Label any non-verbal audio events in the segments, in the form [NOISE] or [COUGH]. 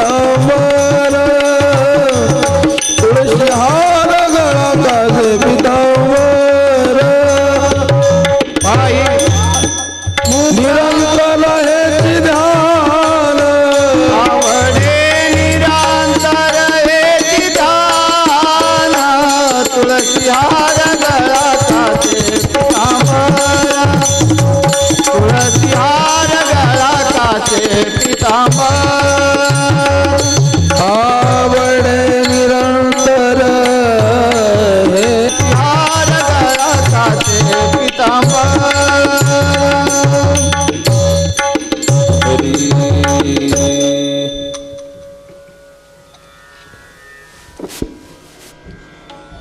तवा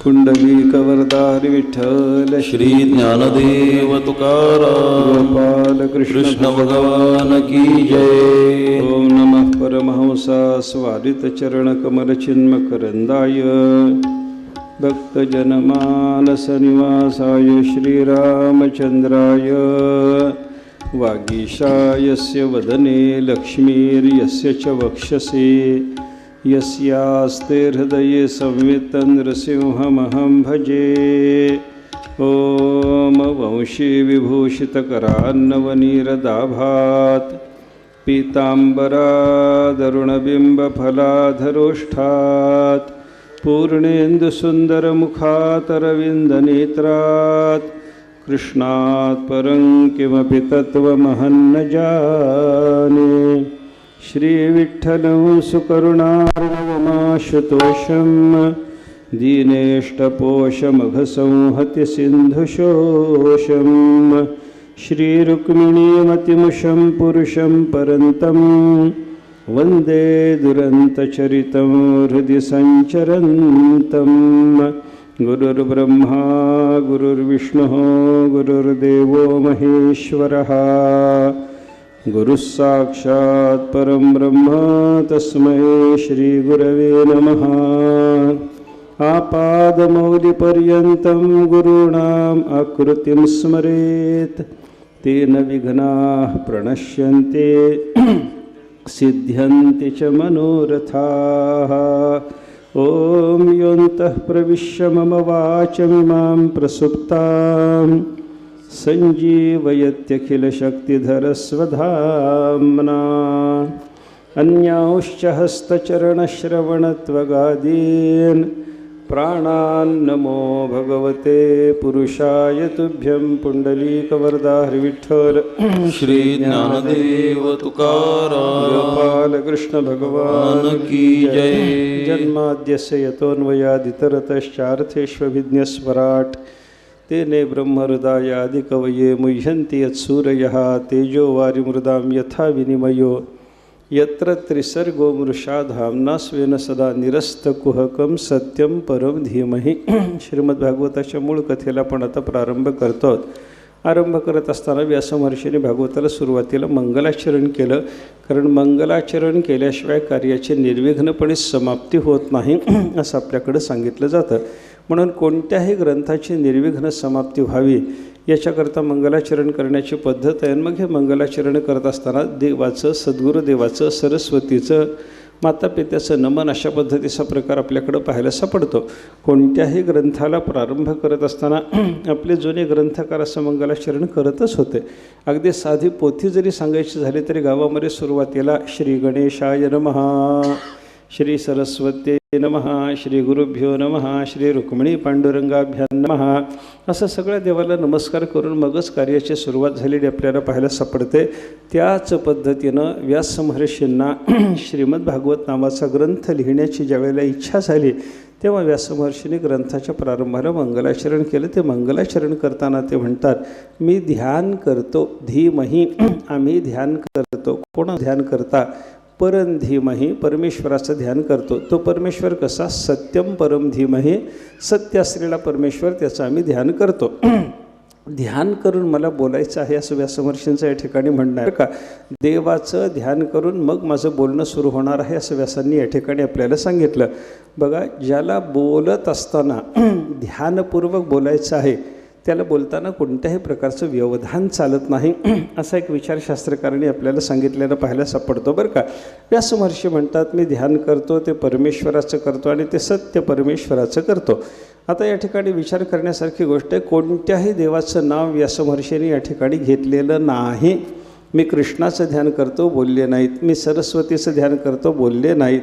पुंडलीकवरदार विठ्ठल श्री ज्ञानदेव तुकाराम गोपाल कृष्ण भगवान की जय। ओम नमः परमहंसा स्वादित चरण कमल चिन्मकरंदाय भक्तजनमानस निवासाय श्रीरामचंद्राय। वागीशायस्य वदने लक्ष्मीर्यस्य च वक्षसि। यस्यास्ते हृदये संवितं भजे। ॐ वंशी विभूषितकरान्नवनीरदाभात् पीताम्बरादरुणबिम्बफलाधरोष्ठात्। पूर्णेन्दुसुन्दरमुखातरविन्दनेत्रात्। कृष्णात् परं किमपि तत्त्वमहन्न जाने श्रीविठ्ठलं सुकरुणार्णवमाशुतोषं दीनेष्टपोषमघसंहति सिन्धुशोषम् श्रीरुक्मिणीमतिमुषं पुरुषं परन्तं वन्दे दुरन्तचरितं हृदि सञ्चरन्तं गुरुर्ब्रह्मा गुरुर्विष्णुः गुरुर्देवो महेश्वरः। गुरुस्साक्षात् परं ब्रह्म तस्मै श्रीगुरवे नमः। आपादमौलिपर्यन्तं गुरूणाम् आकृतिं स्मरेत्। तेन विघ्नाः प्रणश्यन्ते [CLEARS THROAT] सिद्ध्यन्ति च मनोरथाः। ॐ योऽन्तः प्रविश्य मम वाचमिमां प्रसुप्ताम्। सञ्जीवयत्यखिलशक्तिधरस्वधाम्ना अन्यांश्च हस्तचरणश्रवणत्वगादीन्। प्राणान्नमो भगवते पुरुषाय तुभ्यं पुण्डलीकवरदाहरिविठ्ठल। श्री ज्ञानदेव तुकाराम। गोपालकृष्ण भगवान् भगवान की जय। जन्माद्यस्य यतोऽन्वयादितरतश्चार्थेष्वभिज्ञस्वराट् तेने ब्रह्महृदायादिकवये मुह्यन्ति यत्सूरयः तेजोवारिमृदां यथा विनिमयो। यत्र त्रिसर्गो मृषा धाम्ना स्वेन सदा निरस्तकुहकं सत्यं परम धीमहि। [CLEARS THROAT] श्रीमद्भागवताच्या मूळ कथेला आपण आता प्रारंभ करतो आरंभ करत असताना व्यासमहर्षीने भागवताला सुरुवातीला मंगलाचरण केलं. कारण मंगलाचरण केल्याशिवाय कार्याची निर्विघ्नपणे समाप्ती होत नाही [CLEARS THROAT] असं आपल्याकडं सांगितलं जातं. म्हणून कोणत्याही ग्रंथाची निर्विघ्न समाप्ती व्हावी याच्याकरता मंगलाचरण करण्याची पद्धत आहे. आणि मग हे मंगलाचरण करत असताना देवाचं सद्गुरुदेवाचं सरस्वतीचं माता पित्याचं नमन अशा पद्धतीचा प्रकार आपल्याकडं पाहायला सापडतो कोणत्याही ग्रंथाला प्रारंभ करत असताना [CLEARS THROAT] आपले जुने ग्रंथकार असं मंगलाचरण करतच होते. अगदी साधी पोथी जरी सांगायची झाली तरी गावामध्ये सुरुवातीला श्री गणेशाय नमहा श्री सरस्वती नमः श्री गुरुभ्यो नमः श्री रुक्मिणी पांडुरंगाभ्या नमः. असं सगळ्या देवाला नमस्कार करून मगच कार्याची सुरुवात झालेली आपल्याला पाहायला सापडते. त्याच पद्धतीनं व्यास महर्षींना [CLEARS THROAT] श्रीमद भागवत नावाचा ग्रंथ लिहिण्याची ज्यावेळेला इच्छा झाली तेव्हा व्यासमहर्षींनी ग्रंथाच्या प्रारंभाला मंगलाचरण केलं. ते मंगलाचरण करताना ते म्हणतात मी ध्यान करतो धीमही [CLEARS THROAT] आम्ही ध्यान करतो. कोण ध्यान करता? परम धीमही परमेश्वराचं ध्यान करतो. तो परमेश्वर कसा? सत्यम परम धीमही सत्य असलेला परमेश्वर त्याचं आम्ही ध्यान करतो. [CLEARS THROAT] ध्यान करून मला बोलायचं आहे असं व्यासमहर्षींचं या ठिकाणी म्हणणं आहे. का? देवाचं ध्यान करून मग माझं बोलणं सुरू होणार आहे असं व्यासांनी या ठिकाणी आपल्याला सांगितलं. बघा ज्याला बोलत असताना [CLEARS THROAT] ध्यानपूर्वक बोलायचं आहे त्याला बोलताना कोणत्याही प्रकारचं व्यवधान चालत नाही. [CLEARS THROAT] असा एक विचारशास्त्रकारांनी आपल्याला सांगितलेलं पाहायला सापडतो बरं का. व्यासमहर्षी म्हणतात मी ध्यान करतो ते परमेश्वराचं करतो आणि ते सत्य परमेश्वराचं करतो. आता या ठिकाणी विचार करण्यासारखी गोष्ट आहे कोणत्याही देवाचं नाव व्यासमहर्षीने या ठिकाणी घेतलेलं नाही. मी कृष्णाचं ध्यान करतो बोलले नाहीत. मी सरस्वतीचं ध्यान करतो बोलले नाहीत.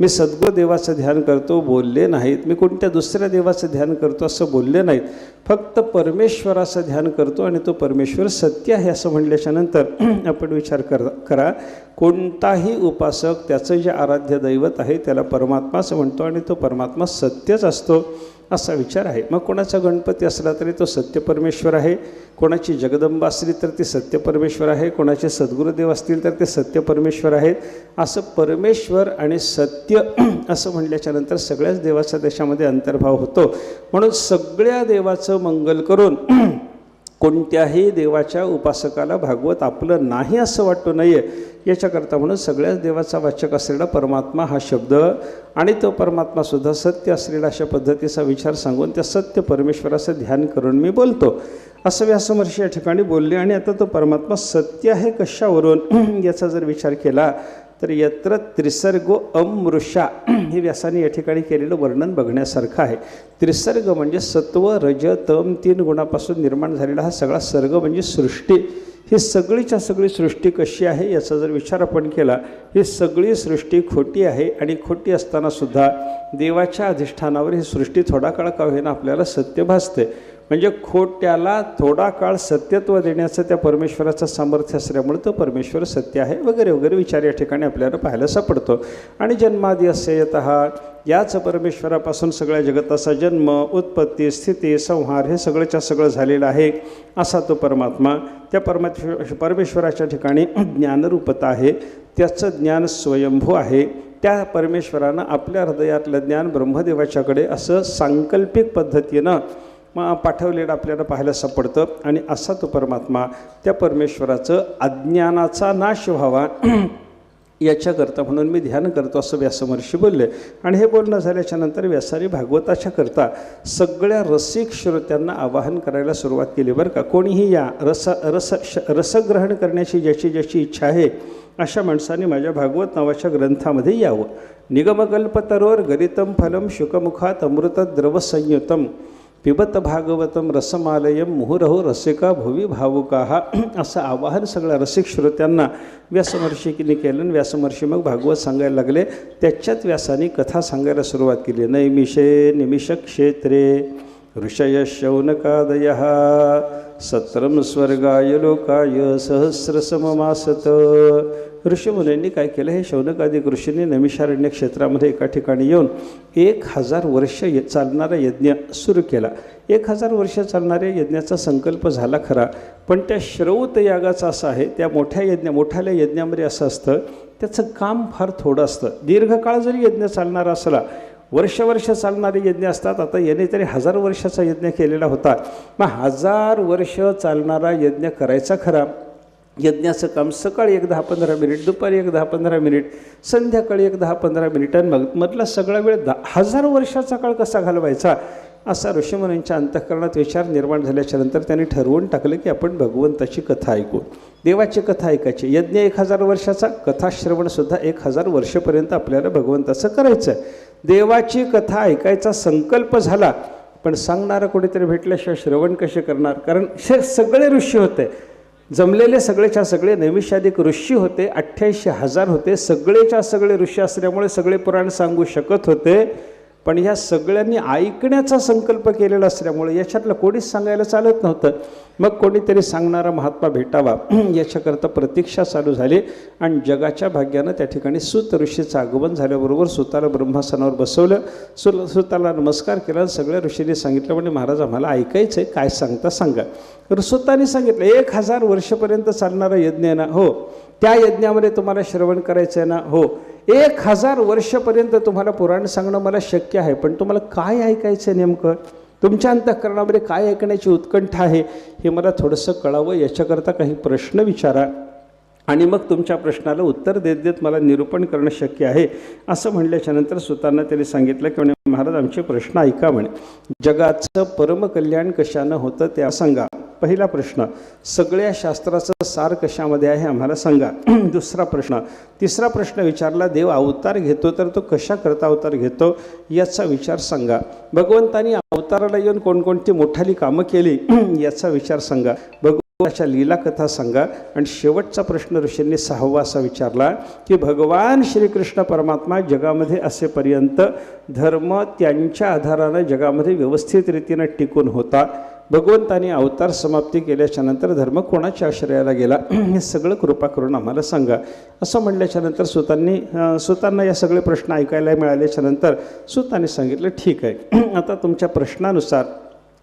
मी सद्गुरुदेवाचं ध्यान करतो बोलले नाहीत. मी कोणत्या दुसऱ्या देवाचं ध्यान करतो असं बोलले नाहीत. फक्त परमेश्वराचं ध्यान करतो आणि तो परमेश्वर सत्य आहे असं म्हणल्याच्या नंतर [CLEARS THROAT] आपण विचार कर करा. कोणताही उपासक त्याचं जे आराध्य दैवत आहे त्याला परमात्माच म्हणतो आणि तो परमात्मा सत्यच असतो. असा विचार आहे. मग कोणाचा गणपती असला तरी तो सत्यपरमेश्वर आहे. कोणाची जगदंबा असली तर ती सत्यपरमेश्वर आहे. कोणाचे सद्गुरुदेव असतील तर ते सत्य परमेश्वर आहेत. असं परमेश्वर आणि सत्य [CLEARS THROAT] असं म्हटल्याच्या नंतर सगळ्याच देवाचा त्याच्यामध्ये अंतर्भाव होतो. म्हणून सगळ्या देवाचं मंगल करून [CLEARS THROAT] कोणत्याही देवाच्या उपासकाला भागवत आपलं नाही असं वाटू नये याच्याकरता म्हणून सगळ्याच देवाचा वाचक असलेला परमात्मा हा शब्द आणि तो परमात्मासुद्धा सत्य असलेला अशा पद्धतीचा विचार सांगून त्या सत्य परमेश्वराचं ध्यान करून मी बोलतो. असं व्यासमहर्षी या ठिकाणी बोलले आणि आता तो परमात्मा सत्य आहे कशावरून? [CLEARS THROAT] याचा जर विचार केला तर यत्र त्रिसर्गो अमृषा [CLEARS THROAT] हे व्यासाने या ठिकाणी केलेलं वर्णन बघण्यासारखं आहे. त्रिसर्ग म्हणजे सत्व रज तम तीन गुणापासून निर्माण झालेला हा सगळा सर्ग म्हणजे सृष्टी. ही सगळीच्या सगळी सृष्टी कशी आहे याचा जर विचार आपण केला ही सगळी सृष्टी खोटी आहे आणि खोटी असतानासुद्धा देवाच्या अधिष्ठानावर ही सृष्टी थोडा काळ का होईना आपल्याला सत्य भासते. म्हणजे खोट्याला थोडा काळ सत्यत्व देण्याचं त्या परमेश्वराचं सामर्थ्य असल्यामुळे तो परमेश्वर सत्य आहे वगैरे वगैरे विचार या ठिकाणी आपल्याला पाहायला सापडतो. आणि जन्मादी असे याच परमेश्वरापासून सगळ्या जगताचा जन्म उत्पत्ती स्थिती संहार हे सगळंच्या सगळं झालेलं आहे असा तो परमात्मा त्या परमेश्वर परमेश्वराच्या ठिकाणी ज्ञानरूपता आहे. त्याचं ज्ञान स्वयंभू आहे. त्या परमेश्वरानं आपल्या हृदयातलं ज्ञान ब्रह्मदेवाच्याकडे असं सांकल्पिक पद्धतीनं मग पाठवलेलं आपल्याला पाहायला सापडतं. आणि असा तो परमात्मा त्या परमेश्वराचं अज्ञानाचा नाश व्हावा [CLEARS THROAT] याच्याकरता म्हणून मी ध्यान करतो असं व्यासमहर्षी बोलले. आणि हे बोलणं झाल्याच्यानंतर व्यासारी भागवताच्या करता सगळ्या रसिक श्रोत्यांना आवाहन करायला सुरुवात केली बरं का. कोणीही या रस रस श रसग्रहण करण्याची ज्याची ज्याची इच्छा आहे अशा माणसाने माझ्या भागवत नावाच्या ग्रंथामध्ये यावं. निगमकल्पतरोर गरितम फलम शुकमुखात अमृत द्रवसंयुतम पिबत भागवतम रसमालयम मुहुरहो रसिका भुवी भावुकाहा [CLEARS THROAT] असं आवाहन सगळ्या रसिक श्रोत्यांना व्यासमहर्षीने केलं आणि मग भागवत सांगायला लागले. त्याच्यात व्यासाने कथा सांगायला सुरुवात केली. नैमिषे निमिष क्षेत्रे ऋषय शौनकादय सत्रम स्वर्गाय लोकाय सहस्रसममासत ऋषीमुनींनी काय केलं? हे शौनकादिक ऋषींनी नमिषारण्य क्षेत्रामध्ये एका ठिकाणी येऊन एक हजार वर्ष य चालणारा यज्ञ सुरू केला. एक हजार वर्ष चालणाऱ्या यज्ञाचा संकल्प झाला खरा. पण त्या श्रौत यागाचा असा आहे त्या मोठ्या यज्ञ मोठ्याल्या यज्ञामध्ये असं असतं त्याचं काम फार थोडं असतं. दीर्घकाळ जरी यज्ञ चालणारा असला वर्ष वर्ष चालणारे यज्ञ असतात. आता याने तरी हजार वर्षाचा यज्ञ केलेला होता. मग हजार वर्ष चालणारा यज्ञ करायचा खरा. यज्ञाचं काम सकाळी एक दहा पंधरा मिनिट दुपारी एक दहा पंधरा मिनिट संध्याकाळी एक दहा पंधरा मिनिटां मग मधला सगळा वेळ दहा हजार वर्षाचा काळ कसा घालवायचा? असा ऋषीमुनींच्या अंतःकरणात विचार निर्माण झाल्याच्यानंतर त्यांनी ठरवून टाकलं की आपण भगवंताची कथा ऐकू. देवाची कथा ऐकायची. यज्ञ एक हजार वर्षाचा कथाश्रवणसुद्धा एक हजार वर्षपर्यंत आपल्याला भगवंताचं करायचं. आहे देवाची कथा ऐकायचा संकल्प झाला. पण सांगणारा कोणीतरी भेटल्याशिवाय श्रवण कसे करणार? कारण हे सगळे ऋषी होते. जमलेले सगळेच्या सगळे नैमिषाधिक ऋषी होते अठ्ठ्याऐंशी हजार होते. सगळेच्या सगळे ऋषी असल्यामुळे सगळे पुराण सांगू शकत होते. पण ह्या सगळ्यांनी ऐकण्याचा संकल्प केलेला असल्यामुळे याच्यातलं कोणीच सांगायला चालत नव्हतं. मग कोणीतरी सांगणारा महात्मा भेटावा [CLEARS THROAT] याच्याकरता प्रतीक्षा चालू झाली आणि जगाच्या भाग्यानं त्या ठिकाणी सुत ऋषीचं आगमन झाल्याबरोबर सुताला ब्रह्मासनावर बसवलं. सु सुताला नमस्कार केला आणि सगळ्या ऋषींनी सांगितलं म्हणजे महाराज आम्हाला ऐकायचं आहे काय सांगता सांगा. तर सुताने सांगितलं एक हजार वर्षपर्यंत चालणारा यज्ञ आहे ना? हो. त्या यज्ञामध्ये तुम्हाला श्रवण करायचं आहे ना? हो. एक हजार वर्षपर्यंत तुम्हाला पुराण सांगणं मला शक्य आहे. पण तुम्हाला काय ऐकायचं आहे नेमकं? तुमच्या अंतःकरणामध्ये काय ऐकण्याची उत्कंठा आहे? हे मला थोडंसं कळावं याच्याकरता काही प्रश्न विचारा. आणि मग तुमच्या प्रश्नाला उत्तर देत देत मला निरूपण करणं शक्य आहे. असं म्हणल्याच्या नंतर सुतांना त्याने सांगितलं की म्हणे महाराज आमचे प्रश्न ऐका म्हणे. जगाचं परमकल्याण कशानं होतं ते सांगा. पहिला प्रश्न सगळ्या शास्त्राचं सार कशामध्ये आहे आम्हाला सांगा. [CLEARS THROAT] दुसरा प्रश्न तिसरा प्रश्न विचारला देव अवतार घेतो तर तो कशा करता अवतार घेतो? याचा विचार सांगा. भगवंतानी अवताराला येऊन कोणकोणती मोठाली कामं केली? [CLEARS THROAT] याचा विचार सांगा. भगवानाच्या लीला कथा सांगा. आणि शेवटचा प्रश्न ऋषींनी सहावा असा विचारला की भगवान श्रीकृष्ण परमात्मा जगामध्ये असेपर्यंत धर्म त्यांच्या आधारानं जगामध्ये व्यवस्थित रीतीनं टिकून होता. भगवंताने अवतार समाप्ती केल्याच्यानंतर धर्म कोणाच्या आश्रयाला गेला? [CLEARS THROAT] हे सगळं कृपा करून आम्हाला सांगा. असं म्हणल्याच्या नंतर सुतांनी सुतांना या सगळे प्रश्न ऐकायला मिळाल्याच्या नंतर सुतांनी सांगितलं ठीक आहे. [CLEARS THROAT] आता तुमच्या प्रश्नानुसार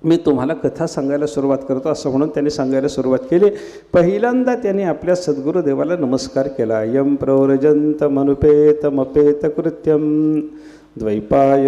मी तुम्हाला कथा सांगायला सुरुवात करतो असं म्हणून त्यांनी सांगायला सुरुवात केली. पहिल्यांदा त्यांनी आपल्या सद्गुरुदेवाला नमस्कार केला. यम प्रौरजंत मनुपेत मपेत कृत्यम द्वैपाय